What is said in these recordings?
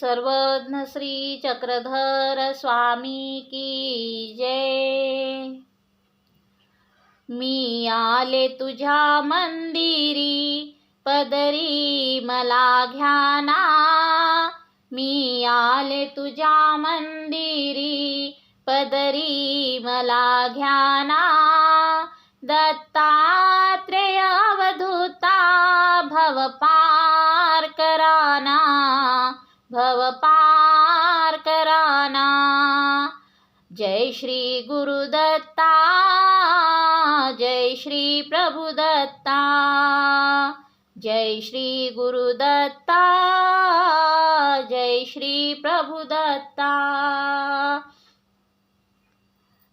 सर्वज्ञ श्री चक्रधर स्वामी की जय। मी आले तुझ्या मंदिरी पदरी मला घ्याना। मी आले तुझ्या मंदिरी पदरी मला घ्याना। दत्तात्रेय अवधूता भवपा भव पार कराना। जय श्री गुरुदत्ता जय श्री प्रभुदत्ता जय श्री गुरुदत्ता जय श्री प्रभुदत्ता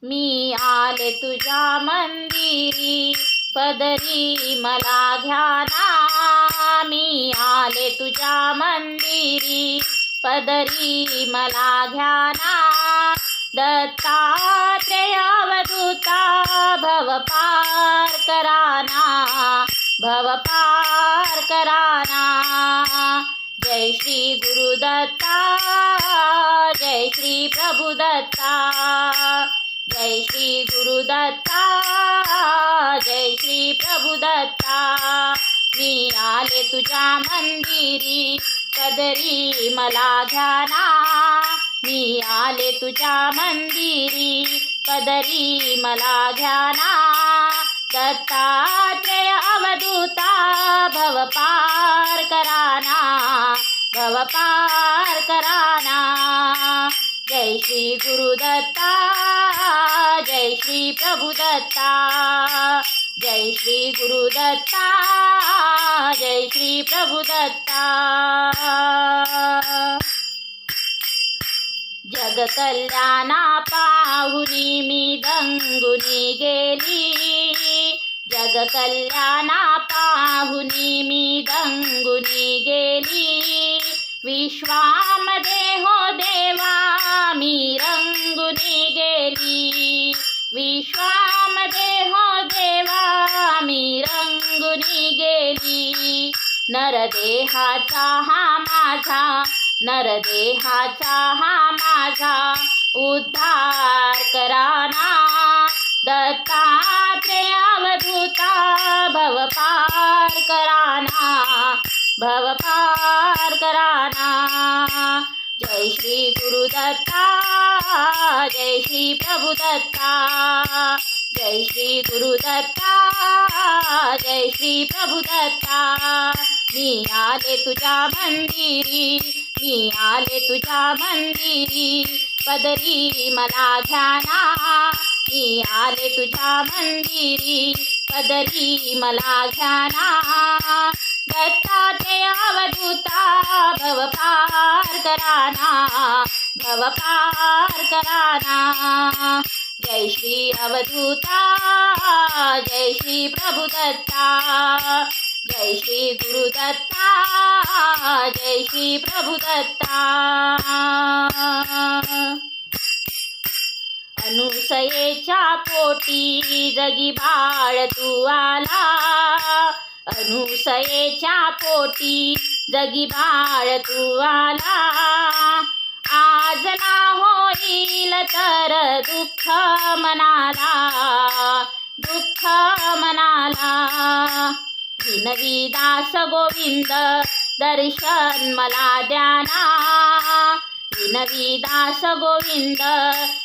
मी आले तुझ्या मंदिरी पदरी मला ध्याना मी आले तुझ्या मंदिरी. पदरी मला घ्याना दत्तात्रेय अवधूता भव पार कराना भव पार कराना जय श्री गुरुदत्ता जय श्री प्रभुदत्ता जय श्री गुरुदत्ता जय श्री प्रभुदत्ता मी आले तुझ्या मंदिरी कदरी मला ध्याना. मी आले तुझ्या मंदिरी कदरी मला ध्याना. दत्तात्रय अवधूता भव पार कराना. भव पार कराना. जय श्री गुरुदत्ता जय श्री प्रभुदत्ता. जय श्री गुरुदत्ता जय श्री प्रभुदत्ता जग कल्याणा पाहुनी मी दंगुनी गेली। जग कल्याणा पाहुनी मी दंगुनी गेली। विश्वामध्ये हो देवा मी रंगुनी गेली। विश्वा केली. नरदेहाचा हा माझा नरदेहाचा हा माझा. उद्धार कराना दत्तात्रेय अवधूता. भव पार कराना भव पार कराना जय श्री गुरुदत्ता जय श्री प्रभुदत्ता. जय श्री गुरुदत्ता जय श्री प्रभुदत्ता मी आले तुझ्या मंदिरी मी आले तुझ्या मंदिरी. पदरी मला ध्याना मी आले तुझ्या मंदिरी. पदरी मला ध्याना दत्ता ते अवधूता भव पार कराना भव पार कराना. जय श्री अवधूता जय श्री प्रभुदत्ता जय श्री गुरुदत्ता जय श्री प्रभुदत्ता। अनुसयेच्या पोटी जगी बाळ तू आला अनुसयेच्या पोटी जगी बाळ तू आला दुःख मनाला दुःख मनाला. हिनवी दास गोविंद दर्शन मला द्याना. हिनवी दास गोविंद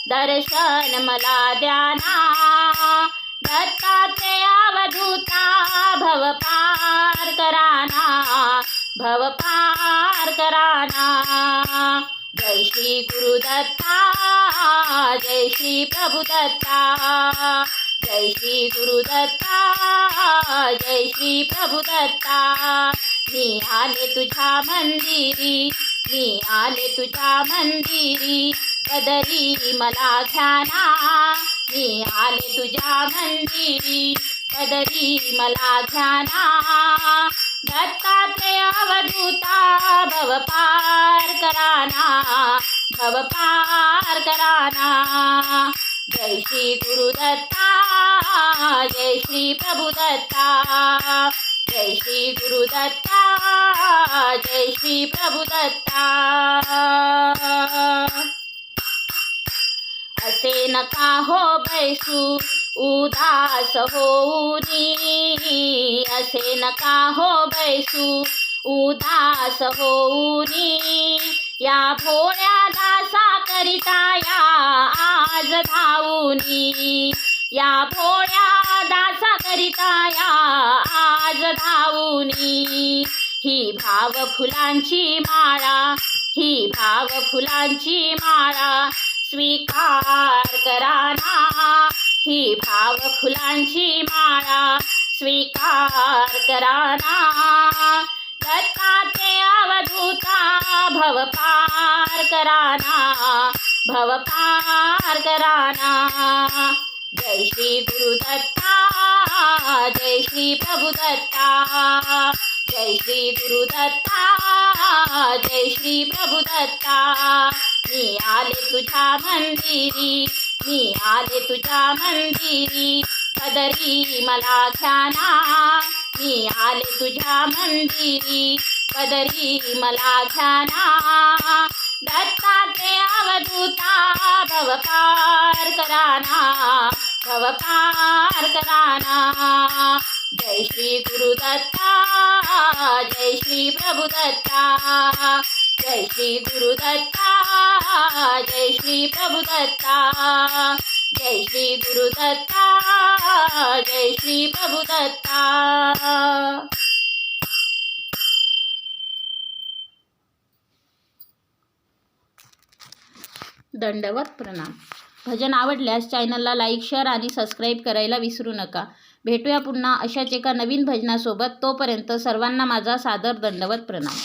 दर्शन मला द्याना. दत्तात्रेय अवधूता भव पार कराना भव पार कराना. जय श्री गुरुदत्ता जय श्री प्रभुदत्ता जय श्री गुरुदत्ता जय श्री प्रभुदत्ता मी आले तुझ्या मंदिरी मी आले तुझ्या मंदिरी पदरी मला घ्याना। मी आले तुझ्या मंदिरी पदरी मला घ्याना। दत्तात्रयावधूता भव पार कराना भव पार कराना जय श्री गुरुदत्ता जय श्री प्रभुदत्ता। जय श्री गुरुदत्ता जय श्री प्रभुदत्ता। असे नका हो बैसू उदास होऊनी असे नका हो बैसू. उदास होऊनी या भोळ्या दासा करिता या आज धावूनी. या भोळ्या दासा करिता या आज धावूनी. ही भाव फुलांची माळा ही भाव फुलांची माळा स्वीकार करा ना. ही भाव फुलांची माळा स्वीकार कराना दत्ताचे अवधूता भव पार कराना भव पार कराना जय श्री गुरुदत्ता जय श्री प्रभुदत्ता जय श्री गुरुदत्ता जय श्री प्रभुदत्ता मी आले तुझ्या मंदिरी मी आले तुझ्या मंदिरी. पदरी मला घ्याना. मी आले तुझ्या मंदिरी. पदरी मला घ्याना. दत्ताचे अवधूता भव पार कराना. भव पार कराना. जय श्री गुरुदत्ता जय श्री प्रभुदत्ता. जय श्री गुरुदत्ता जय श्री प्रभुदत्ता जय श्री गुरुदत्ता जय श्री प्रभुदत्ता दंडवत प्रणाम. भजन आवडल्यास चॅनलला लाईक शेअर आणि सबस्क्राईब करायला विसरू नका. भेटूया पुन्हा अशाच एका नवीन भजनासोबत. तोपर्यंत सर्वांना माझा सादर दंडवत प्रणाम.